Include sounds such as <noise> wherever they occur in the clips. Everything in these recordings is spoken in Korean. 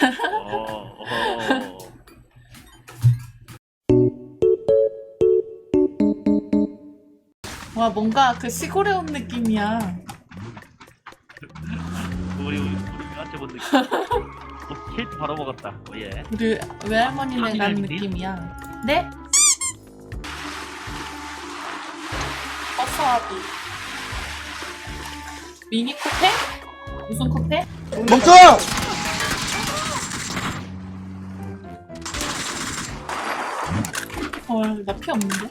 어, 어. 와 뭔가 그 시골에 온 느낌이야. 우리 우리 우리한테 본 느낌. <laughs> 어, 케이트 바로 먹었다. 어, 예. 우리 외할머니네 가는 확인해야겠네. 느낌이야. 네? 버스와비. 미니 코페? 무슨 코페? 멈춰! 헐, 나 피 없는데?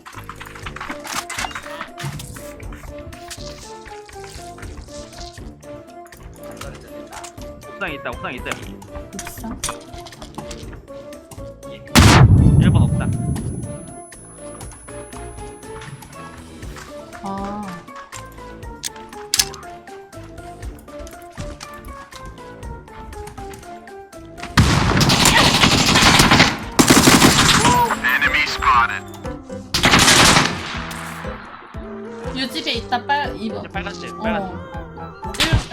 옥상 있다. 옥상 있어요. 옥상? 이 집에 있다 빨 이번 이제 빨간색. 어. 빨간색.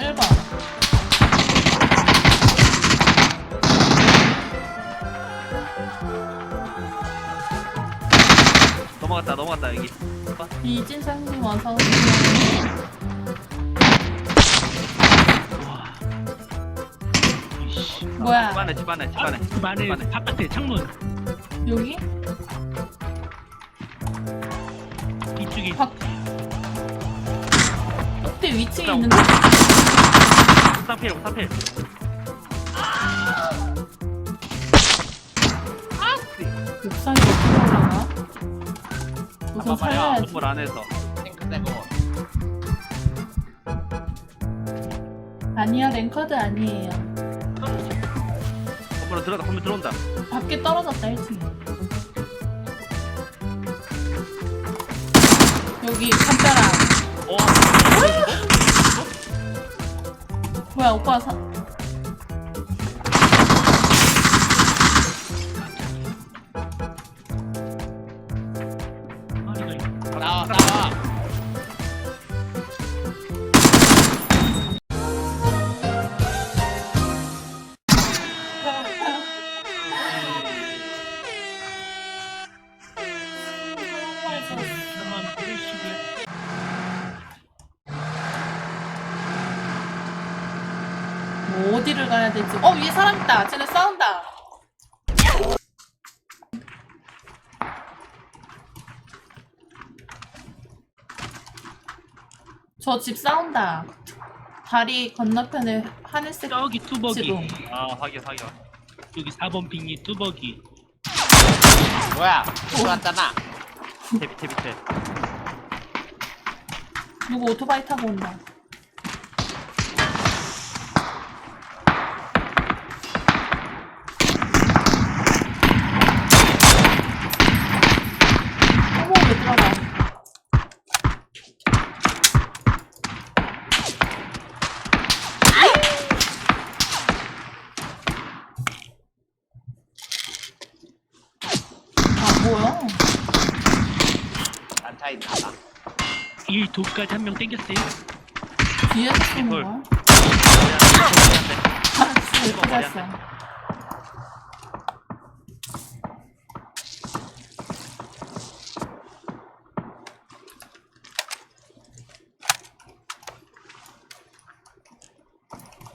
1, 1번 넘어갔다. 넘어갔다. 여기. 이진상님 와서 오세요. 와. 이씨. 뭐야 집 안에 집 안에 집 안에. 집 안에 집 안에. 바깥에 창문 여기? 이쪽에 밖 그때 위층에. 있는데 옥상 필. 옥상 필. 옥상에 어떻게 올라가? 우선. 살려야지 건물 안에서. 아니야 랭커드 아니에요 건물로 들어가. 건물 들어온다. 밖에 떨어졌다 1층 여기 담벼락 어. 뭐야 오빠 사... 나와 나와. 뭐 어디를 가야 될지. 어 위에 사람 있다. 쟤네 싸운다. 저 집 싸운다. 다리 건너편에 하늘색 저기 뚜벅이 지붕 아 확인 확인. 여기 4번 빙이 뚜벅이 뭐야? 들어왔잖아. 밑에 밑에 밑에. 누구 오토바이 타고 온다 차이 나다. 1 도까지 한 명 땡겼어요. 뒤에서 쏘는 이걸. 거야? 아, 진짜 못 머리 안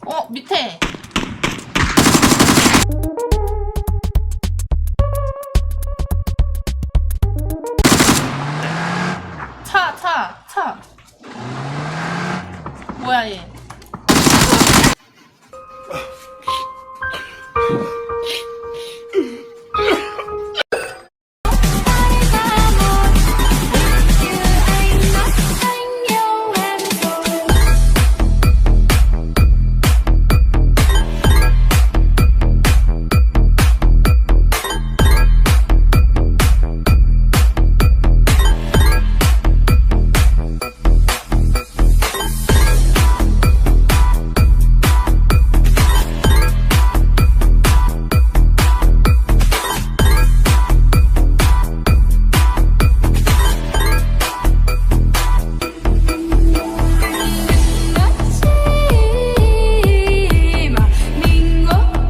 어, 밑에.